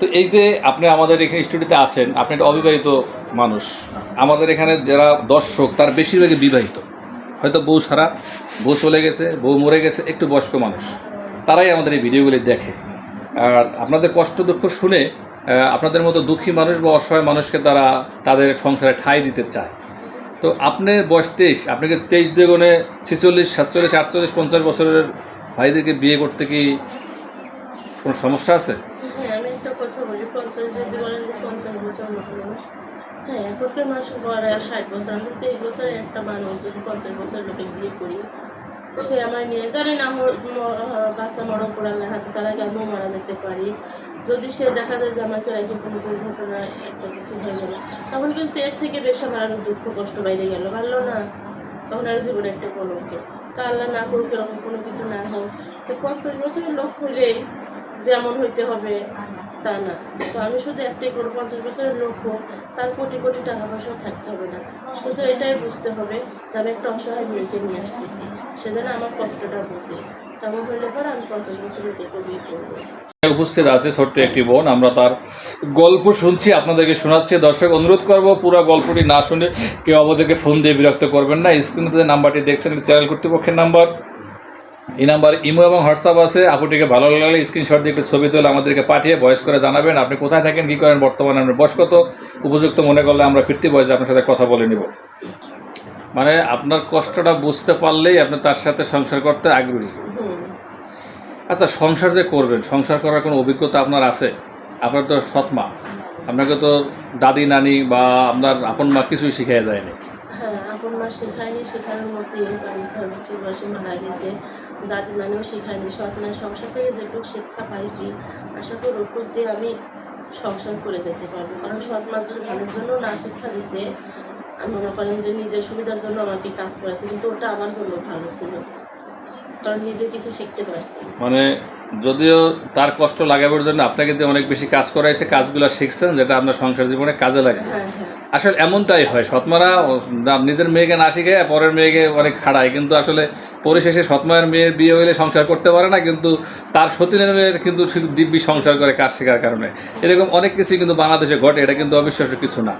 তো এই যে আপনি আমাদের এখানে স্টুডিওতে আছেন, আপনি একটা অবিবাহিত মানুষ। আমাদের এখানে যারা দর্শক, তার বেশিরভাগই বিবাহিত। হয়তো বউ ছাড়া, বউ চলে গেছে, বউ মরে গেছে, একটু বয়স্ক মানুষ। তারাই আমাদের এই ভিডিওগুলি দেখে। আর আপনাদের কষ্ট দুঃখ শুনে আপনাদের মতো দুঃখী মানুষ বা অসহায় মানুষকে তারা তাদের সংসারে ঠাঁই দিতে চায়। তো আপনার বয়স তেইশ আপনাকে তেইশ দ্বিগুণে ছেচল্লিশ, সাতচল্লিশ, আটচল্লিশ, পঞ্চাশ বছরের ভাইদেরকে বিয়ে করতে কি কোনো সমস্যা আছে? একটা কথা বলি, পঞ্চাশ যদি বলেন যে পঞ্চাশ বছর মতো মানুষ। হ্যাঁ এখনকার মানুষ বলে আর ষাট বছর, আমি তেইশ বছরের একটা মানুষ যদি পঞ্চাশ বছর লোকে বিয়ে করি, সে আমার নিয়ে জানি না বাচ্চা মরা পড়ালের হাতে তার আগে আমিও মারা যেতে পারি। যদি সে দেখা যায় যে আমাকে রেখে কোনো দুর্ঘটনা, একটা কিছু হয়ে গেল, তখন কিন্তু এর থেকে বেশি আমার আরও দুঃখ, কষ্ট বাইরে গেল। পারল না, তখন আর জীবনে একটা কলঙ্ক। তা আল্লাহ না করুক, এরকম কোনো কিছু না হোক। তো পঞ্চাশ বছরের লোক হইলেই যেমন হইতে হবে তা না। তো আমি শুধু একটাই করব, পঞ্চাশ বছরের লোক হোক, তার কোটি কোটি টাকা পয়সা থাকতে হবে না। শুধু এটাই বুঝতে হবে যে আমি একটা অসহায় মেয়েকে নিয়ে আসতেছি। সে যেন আমার কষ্টটা বুঝে। তেমন হইলে পরে আমি পঞ্চাশ বছরের লোককে বিয়ে করব। উপস্থিত আছে ছোট্ট একটি বোন, আমরা তার গল্প শুনছি, আপনাদেরকে শোনাচ্ছি। দর্শক, অনুরোধ করব পুরো গল্পটি না শুনে কেউ আমাদেরকে ফোন দিয়ে বিরক্ত করবেন না। স্ক্রিনে নাম্বারটি দেখছেন চ্যানেল কর্তৃপক্ষের নাম্বার। এই নাম্বার ইমো এবং হোয়াটসঅ্যাপ আছে। আপুটিকে ভালো লাগলে স্ক্রিনশট দিয়ে একটু ছবি তুলে আমাদেরকে পাঠিয়ে ভয়েস করে জানাবেন। আপনি কোথায় থাকেন, কী করেন, বর্তমানে আপনার বয়স কত? উপযুক্ত মনে করলে আমরা ফিরতি বয়সে আপনার সাথে কথা বলে নিব। মানে আপনার কষ্টটা বুঝতে পারলেই আপনি তার সাথে সংসার করতে আগ্রহী। আচ্ছা সংসার যে করবেন, সংসার করার কোনো অভিজ্ঞতা আপনার আছে? আপনার তো সৎমা আপনাকে তো দাদি, নানি বা আপনার আপন মা কিছুই শিখিয়ে যায়নি আপন মা শেখায়নি শেখানোর মধ্যে আমি ছয় বয়সে মারা গেছে। দাদি নানিও শেখায়নি সৎ না সংসার থেকে যেটুকু শিক্ষা পাইছি আশা করি ওটুক দিয়ে আমি সংসার করে যেতে পারব। কারণ সৎ মা যদি ভালোর জন্য না শিক্ষা দিছে। আমি মনে করেন যে নিজের সুবিধার জন্য আমাকে কাজ করেছে কিন্তু ওটা আমার জন্য ভালো ছিল। কারণ নিজে কিছু শিখতে পারছি। মানে যদিও তার কষ্ট লাগাবার জন্য আপনাকে দিয়ে অনেক বেশি কাজ করাইছে কাজগুলো শিখছেন যেটা আপনার সংসার জীবনে কাজে লাগে হ্যাঁ হ্যাঁ। আসলে এমনটাই হয়, সৎমারা নিজের মেয়েকে না শিখে পরের মেয়েকে অনেক খাড়ায়। কিন্তু আসলে পরিশেষে সৎমায়ের মেয়ের বিয়ে হইলে সংসার করতে পারে না, কিন্তু তার সতীনের মেয়ের কিন্তু দিব্যি সংসার করে কাজ শেখার কারণে। এরকম অনেক কিছুই কিন্তু বাংলাদেশে ঘটে, এটা কিন্তু অবিশ্বাস্য কিছু না।